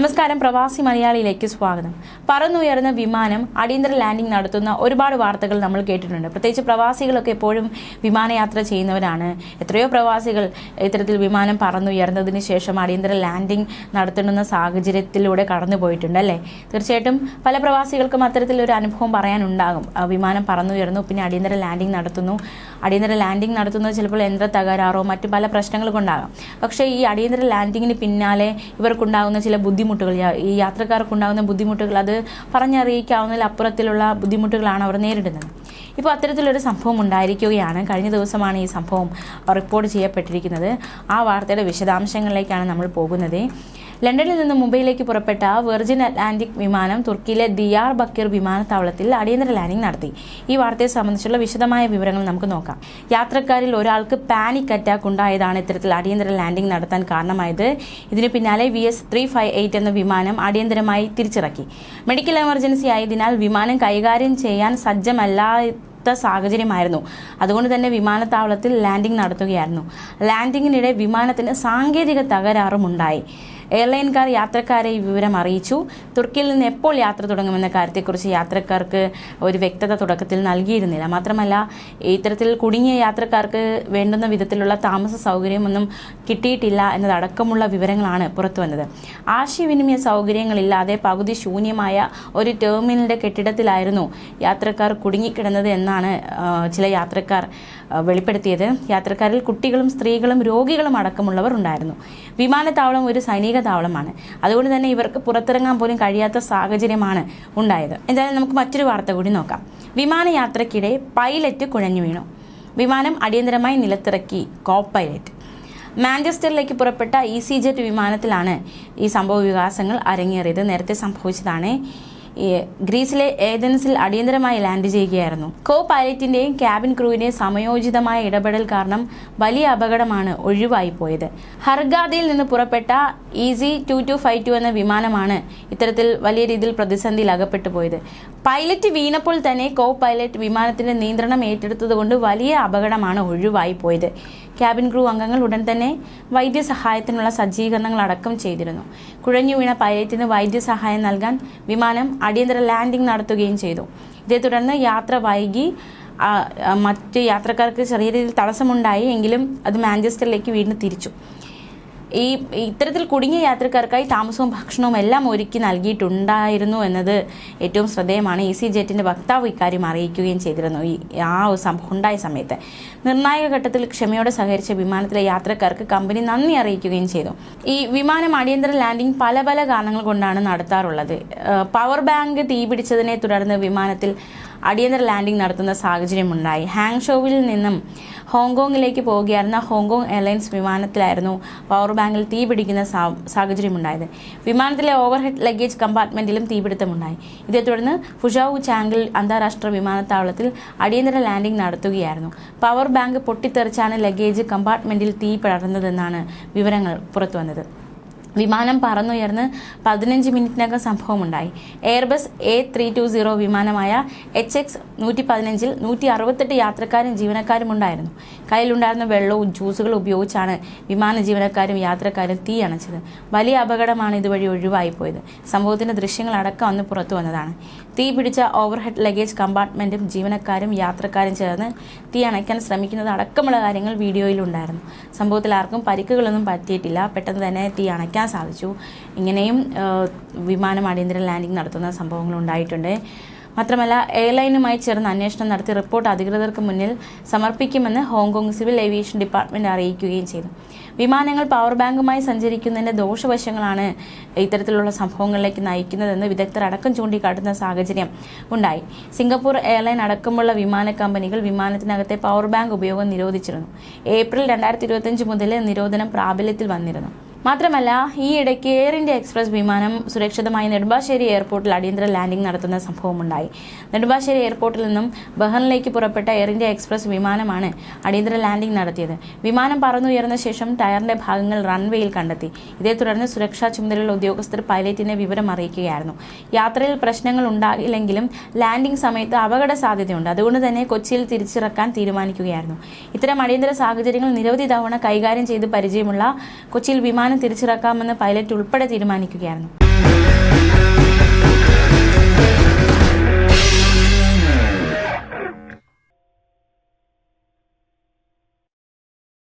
നമസ്കാരം പ്രവാസി മലയാളിയിലേക്ക് സ്വാഗതം. പറന്നുയർന്ന വിമാനം അടിയന്തര ലാൻഡിംഗ് നടത്തുന്ന ഒരുപാട് വാർത്തകൾ നമ്മൾ കേട്ടിട്ടുണ്ട്. പ്രത്യേകിച്ച് പ്രവാസികളൊക്കെ എപ്പോഴും വിമാനയാത്ര ചെയ്യുന്നവരാണ്. എത്രയോ പ്രവാസികൾ ഇത്തരത്തിൽ വിമാനം പറന്നുയർന്നതിന് ശേഷം അടിയന്തര ലാൻഡിംഗ് നടത്തുന്ന സാഹചര്യത്തിലൂടെ കടന്നു പോയിട്ടുണ്ട് അല്ലേ? തീർച്ചയായിട്ടും പല പ്രവാസികൾക്കും അത്തരത്തിലൊരു അനുഭവം പറയാനുണ്ടാകും. വിമാനം പറന്നുയർന്നു പിന്നെ അടിയന്തര ലാൻഡിംഗ് നടത്തുന്നു. അടിയന്തര ലാൻഡിംഗ് നടത്തുന്നത് ചിലപ്പോൾ യന്ത്ര തകരാറോ മറ്റു പല പ്രശ്നങ്ങൾ കൊണ്ടാകാം. പക്ഷേ ഈ അടിയന്തര ലാൻഡിങ്ങിന് പിന്നാലെ ഇവർക്കുണ്ടാകുന്ന ചില ബുദ്ധിമുട്ടുകൾ ഈ യാത്രക്കാർക്കുണ്ടാകുന്ന ബുദ്ധിമുട്ടുകൾ അത് പറഞ്ഞറിയിക്കാവുന്നതിൽ അപ്പുറത്തിലുള്ള ബുദ്ധിമുട്ടുകളാണ് അവർ നേരിടുന്നത്. ഇപ്പോൾ അത്തരത്തിലൊരു സംഭവം ഉണ്ടായിരിക്കുകയാണ്. കഴിഞ്ഞ ദിവസമാണ് ഈ സംഭവം റിപ്പോർട്ട് ചെയ്യപ്പെട്ടിരിക്കുന്നത്. ആ വാർത്തയുടെ വിശദാംശങ്ങളിലേക്കാണ് നമ്മൾ പോകുന്നത്. ലണ്ടനിൽ നിന്ന് മുംബൈയിലേക്ക് പുറപ്പെട്ട വെർജിൻ അറ്റ്ലാന്റിക് വിമാനം തുർക്കിയിലെ ദിയാർ ബക്കീർ വിമാനത്താവളത്തിൽ അടിയന്തര ലാൻഡിംഗ് നടത്തി. ഈ വാർത്തയെ സംബന്ധിച്ചുള്ള വിശദമായ വിവരങ്ങൾ നമുക്ക് നോക്കാം. യാത്രക്കാരിൽ ഒരാൾക്ക് പാനിക് അറ്റാക്ക് ഉണ്ടായതാണ് ഇത്തരത്തിൽ അടിയന്തര ലാൻഡിംഗ് നടത്താൻ കാരണമായത്. ഇതിന് പിന്നാലെ V S three five eight എന്ന വിമാനം അടിയന്തരമായി തിരിച്ചിറക്കി. മെഡിക്കൽ എമർജൻസി ആയതിനാൽ വിമാനം കൈകാര്യം ചെയ്യാൻ സജ്ജമല്ല സാഹചര്യമായിരുന്നു. അതുകൊണ്ട് തന്നെ വിമാനത്താവളത്തിൽ ലാൻഡിംഗ് നടത്തുകയായിരുന്നു. ലാൻഡിങ്ങിനിടെ വിമാനത്തിന് സാങ്കേതിക തകരാറും ഉണ്ടായി എയർലൈൻകാർ യാത്രക്കാരെ ഈ വിവരം അറിയിച്ചു. തുർക്കിയിൽ നിന്ന് എപ്പോൾ യാത്ര തുടങ്ങുമെന്ന കാര്യത്തെക്കുറിച്ച് യാത്രക്കാർക്ക് ഒരു വ്യക്തത തുടക്കത്തിൽ നൽകിയിരുന്നില്ല. മാത്രമല്ല ഇത്തരത്തിൽ കുടുങ്ങിയ യാത്രക്കാർക്ക് വേണ്ടുന്ന വിധത്തിലുള്ള താമസ സൗകര്യമൊന്നും കിട്ടിയിട്ടില്ല എന്നതടക്കമുള്ള വിവരങ്ങളാണ് പുറത്തു വന്നത് ആശയവിനിമയ സൗകര്യങ്ങളില്ലാതെ പകുതി ശൂന്യമായ ഒരു ടെർമിനലിന്റെ കെട്ടിടത്തിലായിരുന്നു യാത്രക്കാർ കുടുങ്ങിക്കിടന്നത് എന്നാണ് ചില യാത്രക്കാർ വെളിപ്പെടുത്തിയത്. യാത്രക്കാരിൽ കുട്ടികളും സ്ത്രീകളും രോഗികളും അടക്കമുള്ളവർ ഉണ്ടായിരുന്നു. വിമാനത്താവളം ഒരു സൈനിക താവളമാണ് അതുകൊണ്ട് തന്നെ ഇവർക്ക് പുറത്തിറങ്ങാൻ പോലും കഴിയാത്ത സാഹചര്യമാണ് ഉണ്ടായത്. എന്തായാലും നമുക്ക് മറ്റൊരു വാർത്ത കൂടി നോക്കാം. വിമാനയാത്രയ്ക്കിടെ പൈലറ്റ് കുഴഞ്ഞു വീണു. വിമാനം അടിയന്തരമായി നിലത്തിറക്കി കോ പൈലറ്റ്. മാഞ്ചസ്റ്ററിലേക്ക് പുറപ്പെട്ട ഇ സി ജെറ്റ് വിമാനത്തിലാണ് ഈ സംഭവ വികാസങ്ങൾ അരങ്ങേറിയത്. നേരത്തെ സംഭവിച്ചതാണ് ഗ്രീസിലെ ഏതൻസിൽ അടിയന്തരമായി ലാൻഡ് ചെയ്യുകയായിരുന്നു. കോ പൈലറ്റിന്റെയും ക്യാബിൻ ക്രൂവിന്റെയും സമയോചിതമായ ഇടപെടൽ കാരണം വലിയ അപകടമാണ് ഒഴിവായി പോയത് ഹർഗാദിയിൽ നിന്ന് പുറപ്പെട്ട easy two two five two എന്ന വിമാനമാണ് ഇത്തരത്തിൽ വലിയ രീതിയിൽ പ്രതിസന്ധിയിൽ അകപ്പെട്ടു പോയത് പൈലറ്റ് വീണപ്പോൾ തന്നെ കോ പൈലറ്റ് വിമാനത്തിന്റെ നിയന്ത്രണം ഏറ്റെടുത്തതുകൊണ്ട് വലിയ അപകടമാണ് ഒഴിവായി പോയത് ക്യാബിൻ ക്രൂ അംഗങ്ങൾ ഉടൻ തന്നെ വൈദ്യസഹായത്തിനുള്ള സജ്ജീകരണങ്ങൾ അടക്കം ചെയ്തിരുന്നു. കുഴഞ്ഞു വീണ പൈലറ്റിന് വൈദ്യസഹായം നൽകാൻ വിമാനം അടിയന്തര ലാൻഡിംഗ് നടത്തുകയും ചെയ്തു. ഇതേ തുടർന്ന് യാത്ര വൈകി മറ്റ് യാത്രക്കാർക്ക് ചെറിയ രീതിയിൽ തടസ്സമുണ്ടായി എങ്കിലും അത് മാഞ്ചസ്റ്ററിലേക്ക് വീണ്ടും തിരിച്ചു. ഈ ഇത്തരത്തിൽ കുടുങ്ങിയ യാത്രക്കാർക്കായി താമസവും ഭക്ഷണവും എല്ലാം ഒരുക്കി നൽകിയിട്ടുണ്ടായിരുന്നു എന്നത് ഏറ്റവും ശ്രദ്ധേയമാണ്. ഇ സി ജെറ്റിന്റെ വക്താവ് ഇക്കാര്യം അറിയിക്കുകയും ചെയ്തിരുന്നു. ഈ ആ സംഭവം ഉണ്ടായ സമയത്ത്. നിർണായക ഘട്ടത്തിൽ ക്ഷമയോടെ സഹകരിച്ച വിമാനത്തിലെ യാത്രക്കാർക്ക് കമ്പനി നന്ദി അറിയിക്കുകയും ചെയ്തു. ഈ വിമാനം അടിയന്തര ലാൻഡിംഗ് പല പല കാരണങ്ങൾ കൊണ്ടാണ് നടത്താറുള്ളത്. പവർ ബാങ്ക് തീപിടിച്ചതിനെ തുടർന്ന് വിമാനത്തിൽ അടിയന്തര ലാൻഡിംഗ് നടത്തുന്ന സാഹചര്യമുണ്ടായി. ഹാങ്ഷോവിൽ നിന്നും ഹോങ്കോങ്ങിലേക്ക് പോവുകയായിരുന്ന ഹോങ്കോങ് എയർലൈൻസ് വിമാനത്തിലായിരുന്നു പവർ ബാങ്കിൽ തീപിടിക്കുന്ന സാഹചര്യമുണ്ടായത്. വിമാനത്തിലെ ഓവർഹെഡ് ലഗേജ് കമ്പാർട്ട്മെന്റിലും തീപിടുത്തമുണ്ടായി. ഇതേ തുടർന്ന് ഫുഷാവു ചാങ്കിൽ അന്താരാഷ്ട്ര വിമാനത്താവളത്തിൽ അടിയന്തര ലാൻഡിംഗ് നടത്തുകയായിരുന്നു. പവർ ബാങ്ക് പൊട്ടിത്തെറിച്ചാണ് ലഗേജ് കമ്പാർട്ട്മെന്റിൽ തീ പടർന്നതെന്നാണ് വിവരങ്ങൾ പുറത്തുവന്നത്. വിമാനം പറന്നുയർന്ന് പതിനഞ്ച് മിനിറ്റിനകം സംഭവമുണ്ടായി. Airbus A three two zero വിമാനമായ H X നൂറ്റി പതിനഞ്ചിൽ നൂറ്റി അറുപത്തെട്ട് യാത്രക്കാരും ജീവനക്കാരും ഉണ്ടായിരുന്നു കയ്യിലുണ്ടായിരുന്ന വെള്ളവും ജ്യൂസുകളും ഉപയോഗിച്ചാണ് വിമാന ജീവനക്കാരും യാത്രക്കാരും തീ അണച്ചത്. വലിയ അപകടമാണ് ഇതുവഴി ഒഴിവായി പോയത് സംഭവത്തിന്റെ ദൃശ്യങ്ങൾ അടക്കം അന്ന് പുറത്തു വന്നതാണ്. തീ പിടിച്ച ഓവർഹെഡ് ലഗേജ് കമ്പാർട്ട്മെന്റും ജീവനക്കാരും യാത്രക്കാരും ചേർന്ന് തീ അണയ്ക്കാൻ ശ്രമിക്കുന്നത് അടക്കമുള്ള കാര്യങ്ങൾ വീഡിയോയിലുണ്ടായിരുന്നു സംഭവത്തിൽ ആർക്കും പരിക്കുകളൊന്നും പറ്റിയിട്ടില്ല. പെട്ടെന്ന് തന്നെ തീ അണയ്ക്കാൻ സാധിച്ചു. ഇങ്ങനെയും വിമാനം അടിയന്തര ലാൻഡിംഗ് നടത്തുന്ന സംഭവങ്ങൾ ഉണ്ടായിട്ടുണ്ട്. മാത്രമല്ല എയർലൈനുമായി ചേർന്ന് അന്വേഷണം നടത്തി റിപ്പോർട്ട് അധികൃതർക്ക് മുന്നിൽ സമർപ്പിക്കുമെന്ന് ഹോങ്കോങ് സിവിൽ ഏവിയേഷൻ ഡിപ്പാർട്ട്മെന്റ് അറിയിക്കുകയും ചെയ്തു. വിമാനങ്ങൾ പവർ ബാങ്കുമായി സഞ്ചരിക്കുന്നതിന്റെ ദോഷവശങ്ങളാണ് ഇത്തരത്തിലുള്ള സംഭവങ്ങളിലേക്ക് നയിക്കുന്നതെന്ന് വിദഗ്ധർ അടക്കം ചൂണ്ടിക്കാട്ടുന്ന സാഹചര്യം ഉണ്ടായി. സിംഗപ്പൂർ എയർലൈൻ അടക്കമുള്ള വിമാന കമ്പനികൾ വിമാനത്തിനകത്തെ പവർ ബാങ്ക് ഉപയോഗം നിരോധിച്ചിരുന്നു. ഏപ്രിൽ രണ്ടായിരത്തി ഇരുപത്തിയഞ്ച് മുതൽ നിരോധനം പ്രാബല്യത്തിൽ വന്നിരുന്നു. മാത്രമല്ല ഈ ഇടയ്ക്ക് എയർ ഇന്ത്യ എക്സ്പ്രസ് വിമാനം സുരക്ഷിതമായി നെടുമ്പാശ്ശേരി എയർപോർട്ടിൽ അടിയന്തര ലാൻഡിംഗ് നടത്തുന്ന സംഭവമുണ്ടായി. നെടുമ്പാശ്ശേരി എയർപോർട്ടിൽ നിന്നും ബഹറിനിലേക്ക് പുറപ്പെട്ട എയർ ഇന്ത്യ എക്സ്പ്രസ് വിമാനമാണ് അടിയന്തര ലാൻഡിംഗ് നടത്തിയത്. വിമാനം പറന്നുയർന്ന ശേഷം ടയറിന്റെ ഭാഗങ്ങൾ റൺവേയിൽ കണ്ടെത്തി. ഇതേ തുടർന്ന് സുരക്ഷാ ചുമതലയുള്ള ഉദ്യോഗസ്ഥർ പൈലറ്റിനെ വിവരം അറിയിക്കുകയായിരുന്നു. യാത്രയിൽ പ്രശ്നങ്ങൾ ഉണ്ടാകില്ലെങ്കിലും ലാൻഡിംഗ് സമയത്ത് അപകട സാധ്യതയുണ്ട്. അതുകൊണ്ട് തന്നെ കൊച്ചിയിൽ തിരിച്ചിറക്കാൻ തീരുമാനിക്കുകയായിരുന്നു. ഇത്തരം അടിയന്തര സാഹചര്യങ്ങൾ നിരവധി തവണ കൈകാര്യം ചെയ്ത് പരിചയമുള്ള കൊച്ചിയിൽ വിമാന വിമാനം തിരിച്ചിറക്കാമെന്ന് പൈലറ്റ് ഉൾപ്പെടെ തീരുമാനിക്കുകയായിരുന്നു